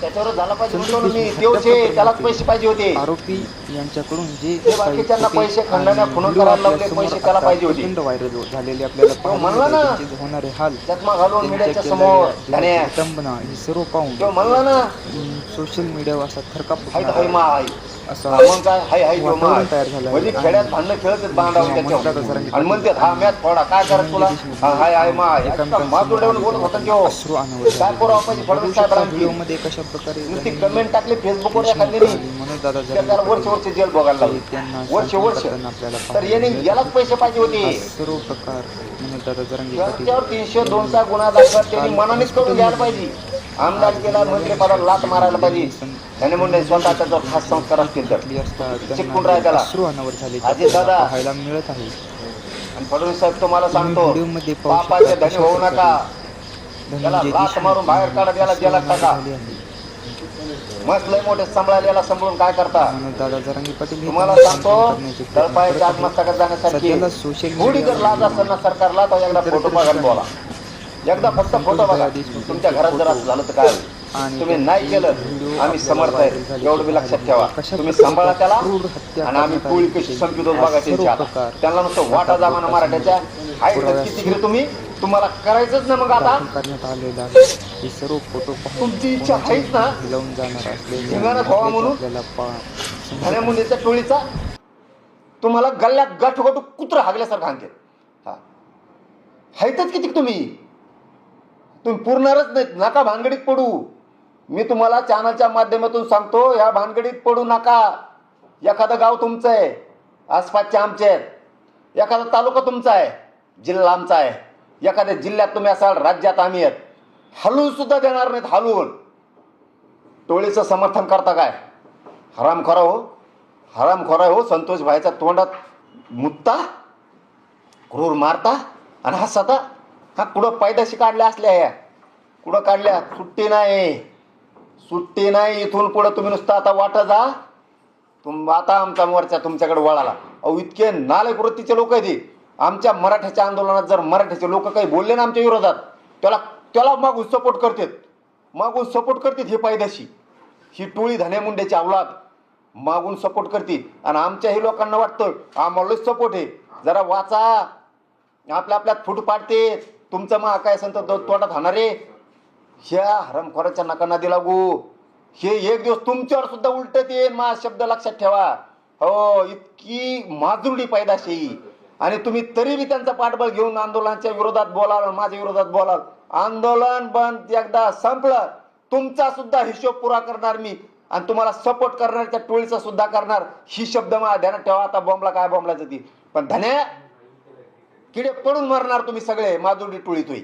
त्याच्यावर झाला पाहिजे मी त्यालाच पैसे पाहिजे होते आरोपी यांच्याकडून जे ते बाकीच्यांना पैसे खंडण्या आणि खुणा व्हिडिओ करायला लावले, पैसे त्याला पाहिजे होते. व्हायरल झालेले आपल्याला म्हणला. ना. होणारे हाल चकमा घालून मीडियाच्या समोर विटंबना हे सर्व पाहून म्हणला ना सोशल मीडियावर असा थरकाप हाय हाय मग काय वातावरण मार. म्हणजे खेड्यात भांडणं खेळत त्याच्यावर. जरांगे आणि म्हणते हा मॅच फोडा काय करत तुला? हा, हाय हाय मा मातुड्यावर बोलत होता अनावर काय पुरावा पाहिजे फडणवीस साहेबांची व्हिडिओमध्ये कशा प्रकारे नुसती कमेंट टाकली फेसबुकवर एखाद्याने वर्ष वर्ष जेल लावली त्यांना वर्ष वर्ष तर याने यालाच. पैसे पाहिजे होते. सर्व प्रकार त्याच्यावर तीनशे दोनचा गुन्हा दाखल त्यांनी मनानेच करून घ्यायला पाहिजे. आमदार केला मंत्रिपदाला लात मारायला पाहिजे. त्याने म्हणले स्वतः त्याच्यावर खास संस्कार असतील तर. चिटकून राहा त्याला. अजित दादा. पाहायला मिळत आहे. आणि फडणवीस साहेब तुम्हाला सांगतो पापाचे शकता धनी होऊ नका. त्याला लाथ देशमुख मारून बाहेर काढा, त्याला अश्रू जेलात अनावर टाका. मस्त लय मोठे सांभाळलेला सांभाळून काय करता? तुम्हाला सांगतो तळपायाच्या. आत्महत्या जाण्यासाठी सोशल थोडी जर लाज असेल ना सरकारला तर एकदा फोटो बघा आणि बोला. एकदा फक्त फोटो बघा. तुमच्या घरात जर असं झालं तर काय? तुम्ही नाही केलं आम्ही समर्थ आहे एवढं बी लक्षात ठेवा. कशा तुम्ही सांभाळा त्याला आणि आम्ही पोळी कशी होती. संपित होत त्यांना नुसतं वाटा जमाना मराठ्याच्या. आहे किती तुम्ही? तुम्हाला करायचंच ना मग आता. करण्यात आलेला हे सर्व फोटो तुमची इच्छा आहेच ना? लावून जाणार असले भावा म्हणून? आपल्याला मुलीच्या टोळीचा तुम्हाला गल्ल्यात गाठोगाठो कुत्र हागल्यासारखं आणते हा. हायतच किती तुम्ही? तुम्ही पुरणारच नाहीत. नका भानगडीत पडू. मी तुम्हाला चॅनलच्या माध्यमातून सांगतो ह्या भानगडीत पडू नका. एखादं गाव तुमचं आहे आसपासचे आमचे आहेत. एखादा तालुका तुमचा आहे जिल्हा आमचा आहे. एखाद्या जिल्ह्यात तुम्ही असाल राज्यात आम्ही आहेत. हलवून सुद्धा देणार नाहीत हलवून. टोळीचं समर्थन करता काय? हराम खरा हो. हराम खरा हो संतोष भाईच्या तोंडात मुत्ता क्रूर मारता आणि हसता. हा कुठं पायदशी काढल्या असल्या ह्या? कुठं काढल्या? सुट्टी नाही. सुट्टी नाही इथून पुढं तुम्ही नुसतं आता वाटा जा. तुम आता आमचा मोर्चा तुमच्याकडे वळाला. अहो इतके नाले वृत्तीचे लोक आहेत आमच्या मराठ्याच्या आंदोलनात जर मराठ्याचे लोक काही बोलले ना आमच्या विरोधात त्याला त्याला मागून सपोर्ट करतात. मागून सपोर्ट करतात हे पायदाशी ही टोळी धन्यामुंड्याची अवलाद. मागून सपोर्ट करते आणि आमच्याही लोकांना वाटतं आम्हालाच सपोर्ट आहे. जरा वाचा. आपल्या आपल्यात फूट पाडते तुमचं मग काय असेल संत तोंडात रे. ह्या हरमखोराच्या नकांना दिला गु हे एक दिवस तुमच्यावर सुद्धा उलटत येईल मा शब्द लक्षात ठेवा. हो इतकी माजुरडी पैदाशी. आणि तुम्ही तरी बी त्यांचा पाठबळ घेऊन आंदोलनाच्या विरोधात बोलाल माझ्या विरोधात बोलाल. आंदोलन बंद एकदा संपलं. तुमचा सुद्धा हिशोब पुरा करणार मी. आणि तुम्हाला सपोर्ट करणाऱ्या टोळीचा सुद्धा करणार. ही शब्द मला ध्यानात ठेवा. आता बॉम्बला काय बॉम्बला जाती पण धन्या किडे पडून मरणार तुम्ही सगळे माधुरी टोळी तुई.